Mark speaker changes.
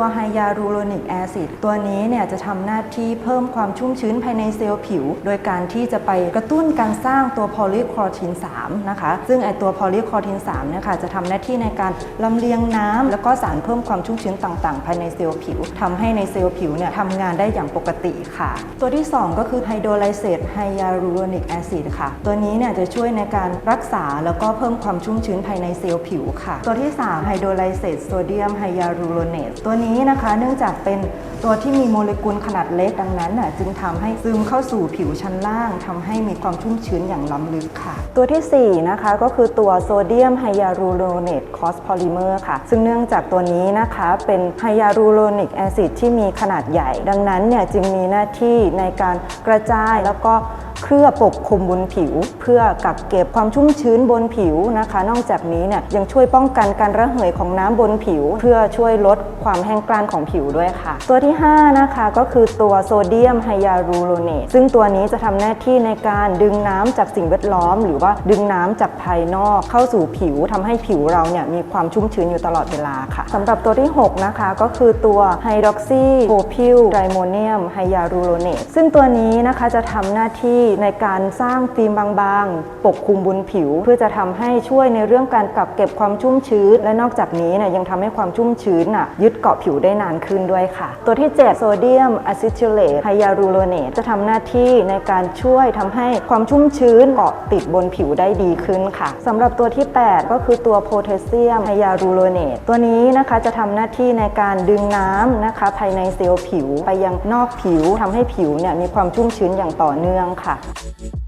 Speaker 1: ตัวไฮยาลูโรนิกแอซิดตัวนี้เนี่ยจะทำหน้าที่เพิ่มความชุ่มชื้นภายในเซลล์ผิว โดยการที่จะไปกระตุ้นการสร้างตัวโพลีคลอทิน3นะคะซึ่งไอตัวโพลีคลอทิน3เนี่ยค่ะจะทำหน้าที่ในการลำเลียงน้ำแล้วก็สารเพิ่มความชุ่มชื้นต่างๆ ภายในเซลล์ผิวทำให้ในเซลล์ผิวเนี่ยทำงานได้อย่างปกติค่ะ ตัวที่ 2 ก็คือไฮโดรไลเซตไฮยาลูโรนิกแอซิดค่ะ ตัวนี้เนี่ยจะช่วยในการรักษาแล้วก็เพิ่มความชุ่มชื้นภายในเซลล์ผิวค่ะ ตัวที่ 3ไฮโดรไลเซตโซเดียมไฮยาลูโรเนตตัวนี้นะคะ เนื่องจากเป็นตัวที่มีโมเลกุลขนาดเล็กดังนั้นน่ะจึงทำให้ซึมเข้าสู่ผิวชั้นล่างทำให้มีความชุ่มชื้นอย่างล้ำลึกค่ะ ตัวที่ 4 นะคะก็คือตัวโซเดียมไฮยาลูโรเนตคอสพอลิเมอร์ค่ะ ซึ่งเนื่องจากตัวนี้นะคะเป็นไฮยาลูโรนิกแอซิดที่มีขนาดใหญ่ ดังนั้นเนี่ยจึงมีหน้าที่ในการกระจายแล้วก็ เคลือบปกคลุมบนผิว เพื่อกักเก็บความชุ่มชื้นบนผิวนะคะ นอกจากนี้เนี่ยยังช่วยป้องกันการระเหยของน้ำบนผิว เพื่อช่วยลดความแห้งกร้านของผิวด้วยค่ะ ตัวที่ 5 นะคะก็คือตัวโซเดียมไฮยาลูโรเนตซึ่งตัวนี้จะทำหน้าที่ในการดึงน้ำจากสิ่งแวดล้อม หรือว่าดึงน้ำจากภายนอกเข้าสู่ผิวทำให้ผิวเราเนี่ยมีความชุ่มชื้นอยู่ตลอดเวลาค่ะสำหรับตัวที่ 6 นะคะก็คือตัวไฮดรอกซีโพพิลไดโมเนียมไฮยาลูโรเนตซึ่งตัวนี้นะคะจะทำหน้าที่ในการสร้างฟิล์มบางๆ ปกคลุมบนผิว เพื่อจะทำให้ช่วยในเรื่องการกักเก็บความชุ่มชื้น และนอกจากนี้เนี่ยยังทำให้ความชุ่มชื้นน่ะยึดเกาะผิวได้นานขึ้นด้วยค่ะ ตัวที่ 7 โซเดียมอะซิทิเลตไฮยาลูโรเนตจะทำหน้าที่ในการช่วยทำให้ความชุ่มชื้นเกาะติดบนผิวได้ดีขึ้นค่ะสำหรับตัวที่ 8 ก็คือตัวโพแทสเซียมไฮยาลูโรเนตตัวนี้นะคะจะทำหน้าที่ในการดึงน้ำนะคะภายในเซลล์ผิวไปยังนอกผิวทำให้ผิวเนี่ยมีความชุ่มชื้นอย่างต่อเนื่องค่ะ Ciao.